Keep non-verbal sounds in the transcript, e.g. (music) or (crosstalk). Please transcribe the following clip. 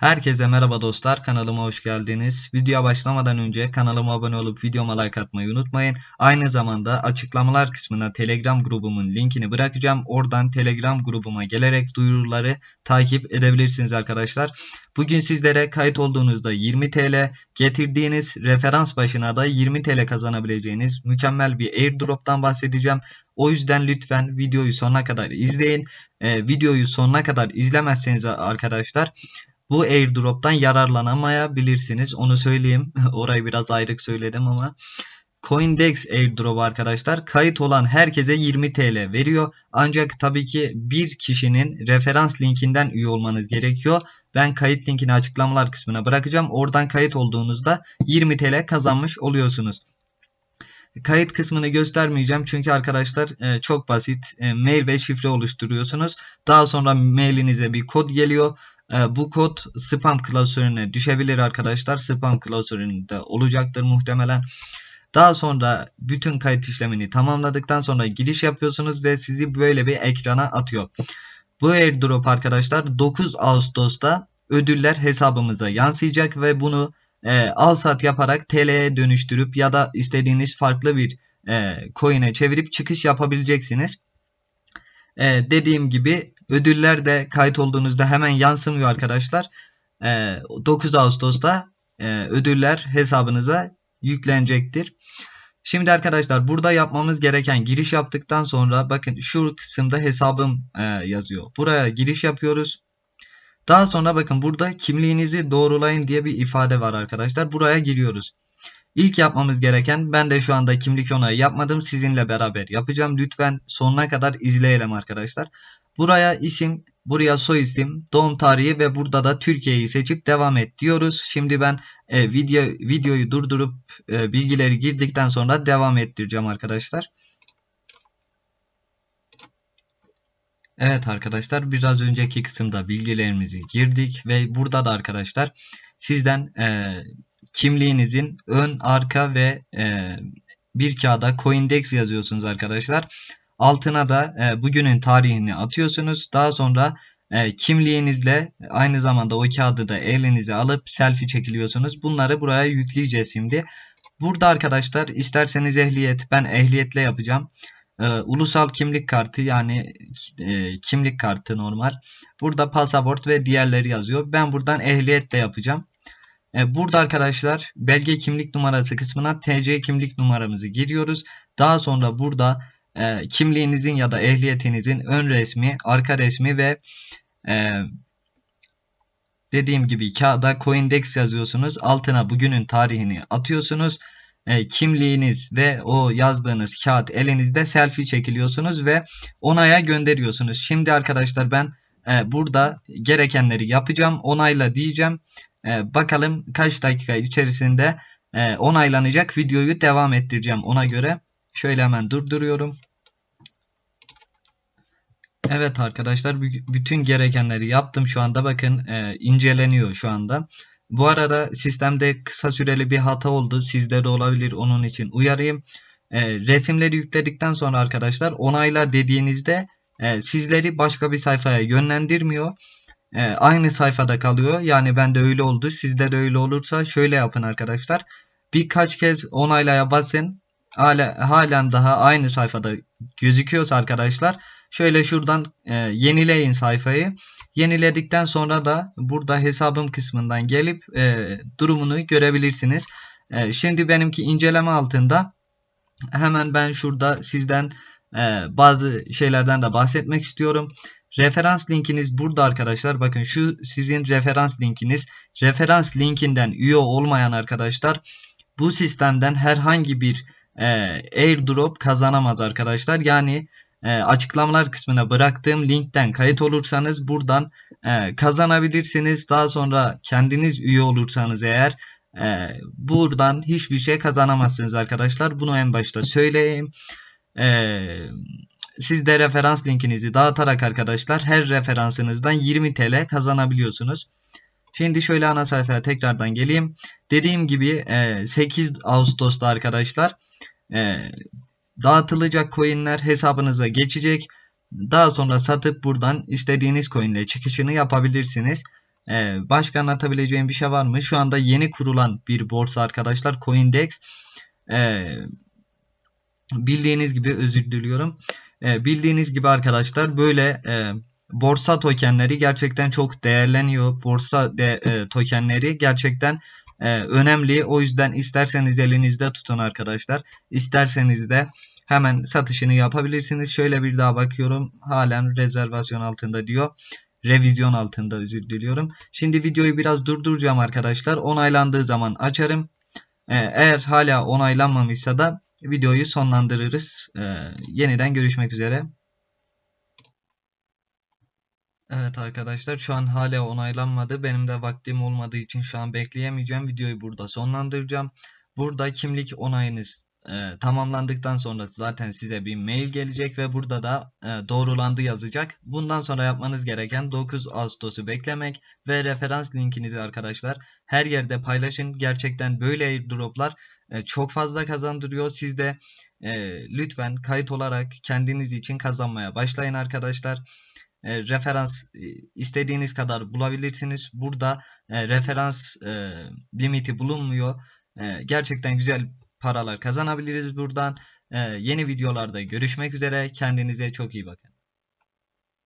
Herkese merhaba dostlar kanalıma hoş geldiniz. Videoya başlamadan önce kanalıma abone olup videoma like atmayı unutmayın. Aynı zamanda açıklamalar kısmına telegram grubumun linkini bırakacağım. Oradan telegram grubuma gelerek duyuruları takip edebilirsiniz arkadaşlar. Bugün sizlere kayıt olduğunuzda 20 TL getirdiğiniz referans başına da 20 TL kazanabileceğiniz mükemmel bir airdrop'tan bahsedeceğim. O yüzden lütfen videoyu sonuna kadar izleyin. Ee, videoyu sonuna kadar izlemezseniz arkadaşlar bu airdrop'tan yararlanamayabilirsiniz. Onu söyleyeyim. (laughs) Orayı biraz ayrık söyledim ama. Coindex airdrop arkadaşlar kayıt olan herkese 20 TL veriyor. Ancak tabii ki bir kişinin referans linkinden üye olmanız gerekiyor. Ben kayıt linkini açıklamalar kısmına bırakacağım. Oradan kayıt olduğunuzda 20 TL kazanmış oluyorsunuz. Kayıt kısmını göstermeyeceğim çünkü arkadaşlar e, çok basit. E, mail ve şifre oluşturuyorsunuz. Daha sonra mailinize bir kod geliyor. E, bu kod spam klasörüne düşebilir arkadaşlar. Spam klasöründe olacaktır muhtemelen. Daha sonra bütün kayıt işlemini tamamladıktan sonra giriş yapıyorsunuz ve sizi böyle bir ekrana atıyor. Bu airdrop arkadaşlar 9 Ağustos'ta ödüller hesabımıza yansıyacak ve bunu e, al sat yaparak TL'ye dönüştürüp ya da istediğiniz farklı bir e, coin'e çevirip çıkış yapabileceksiniz. E, dediğim gibi ödüller de kayıt olduğunuzda hemen yansımıyor arkadaşlar. E, 9 Ağustos'ta e, ödüller hesabınıza yüklenecektir. Şimdi arkadaşlar burada yapmamız gereken giriş yaptıktan sonra bakın şu kısımda hesabım e, yazıyor. Buraya giriş yapıyoruz. Daha sonra bakın burada kimliğinizi doğrulayın diye bir ifade var arkadaşlar. Buraya giriyoruz. İlk yapmamız gereken ben de şu anda kimlik onayı yapmadım. Sizinle beraber yapacağım. Lütfen sonuna kadar izleyelim arkadaşlar. Buraya isim, buraya soy isim, doğum tarihi ve burada da Türkiye'yi seçip devam et diyoruz. Şimdi ben e, video videoyu durdurup e, bilgileri girdikten sonra devam ettireceğim arkadaşlar. Evet arkadaşlar biraz önceki kısımda bilgilerimizi girdik ve burada da arkadaşlar sizden e, kimliğinizin ön, arka ve e, bir kağıda Coindex yazıyorsunuz arkadaşlar. Altına da e, bugünün tarihini atıyorsunuz. Daha sonra e, kimliğinizle aynı zamanda o kağıdı da elinize alıp selfie çekiliyorsunuz. Bunları buraya yükleyeceğiz şimdi. Burada arkadaşlar isterseniz ehliyet ben ehliyetle yapacağım. E, ulusal kimlik kartı yani e, kimlik kartı normal. Burada pasaport ve diğerleri yazıyor. Ben buradan ehliyetle yapacağım. E, burada arkadaşlar belge kimlik numarası kısmına TC kimlik numaramızı giriyoruz. Daha sonra burada e, kimliğinizin ya da ehliyetinizin ön resmi, arka resmi ve e, dediğim gibi kağıda Coindex yazıyorsunuz. Altına bugünün tarihini atıyorsunuz. E, kimliğiniz ve o yazdığınız kağıt elinizde selfie çekiliyorsunuz ve onaya gönderiyorsunuz. Şimdi arkadaşlar ben e, burada gerekenleri yapacağım. Onayla diyeceğim. E, bakalım kaç dakika içerisinde e, onaylanacak videoyu devam ettireceğim ona göre. Şöyle hemen durduruyorum. Evet arkadaşlar bütün gerekenleri yaptım şu anda bakın e, inceleniyor şu anda. Bu arada sistemde kısa süreli bir hata oldu. Sizde de olabilir onun için uyarayım. E, resimleri yükledikten sonra arkadaşlar onayla dediğinizde e, sizleri başka bir sayfaya yönlendirmiyor. E, aynı sayfada kalıyor. Yani bende öyle oldu. Sizde de öyle olursa şöyle yapın arkadaşlar. Birkaç kez onaylaya basın. Hala, halen daha aynı sayfada gözüküyorsa arkadaşlar şöyle şuradan e, yenileyin sayfayı. Yeniledikten sonra da burada hesabım kısmından gelip e, durumunu görebilirsiniz. E, şimdi benimki inceleme altında. Hemen ben şurada sizden e, bazı şeylerden de bahsetmek istiyorum. Referans linkiniz burada arkadaşlar. Bakın şu sizin referans linkiniz. Referans linkinden üye olmayan arkadaşlar bu sistemden herhangi bir e, airdrop kazanamaz arkadaşlar. Yani e, açıklamalar kısmına bıraktığım linkten kayıt olursanız buradan e, kazanabilirsiniz. Daha sonra kendiniz üye olursanız eğer e, buradan hiçbir şey kazanamazsınız arkadaşlar. Bunu en başta söyleyeyim. Eee siz de referans linkinizi dağıtarak arkadaşlar her referansınızdan 20 TL kazanabiliyorsunuz. Şimdi şöyle ana sayfaya tekrardan geleyim. Dediğim gibi 8 Ağustos'ta arkadaşlar dağıtılacak coinler hesabınıza geçecek. Daha sonra satıp buradan istediğiniz coinle çıkışını yapabilirsiniz. Ee, başka anlatabileceğim bir şey var mı? Şu anda yeni kurulan bir borsa arkadaşlar Coindex. Ee, bildiğiniz gibi özür diliyorum. Ee, bildiğiniz gibi arkadaşlar böyle e, borsa tokenleri gerçekten çok değerleniyor. Borsa de, e, tokenleri gerçekten e, önemli. O yüzden isterseniz elinizde tutun arkadaşlar. İsterseniz de hemen satışını yapabilirsiniz. Şöyle bir daha bakıyorum. Halen rezervasyon altında diyor. Revizyon altında özür diliyorum. Şimdi videoyu biraz durduracağım arkadaşlar. Onaylandığı zaman açarım. Ee, eğer hala onaylanmamışsa da videoyu sonlandırırız. Ee, yeniden görüşmek üzere. Evet arkadaşlar şu an hala onaylanmadı. Benim de vaktim olmadığı için şu an bekleyemeyeceğim. Videoyu burada sonlandıracağım. Burada kimlik onayınız e, tamamlandıktan sonra zaten size bir mail gelecek ve burada da e, doğrulandı yazacak. Bundan sonra yapmanız gereken 9 Ağustos'u beklemek ve referans linkinizi arkadaşlar her yerde paylaşın. Gerçekten böyle airdroplar e, çok fazla kazandırıyor. Siz de e, lütfen kayıt olarak kendiniz için kazanmaya başlayın arkadaşlar. E, referans e, istediğiniz kadar bulabilirsiniz. Burada e, referans e, limiti bulunmuyor. E, gerçekten güzel paralar kazanabiliriz buradan. E, yeni videolarda görüşmek üzere. Kendinize çok iyi bakın.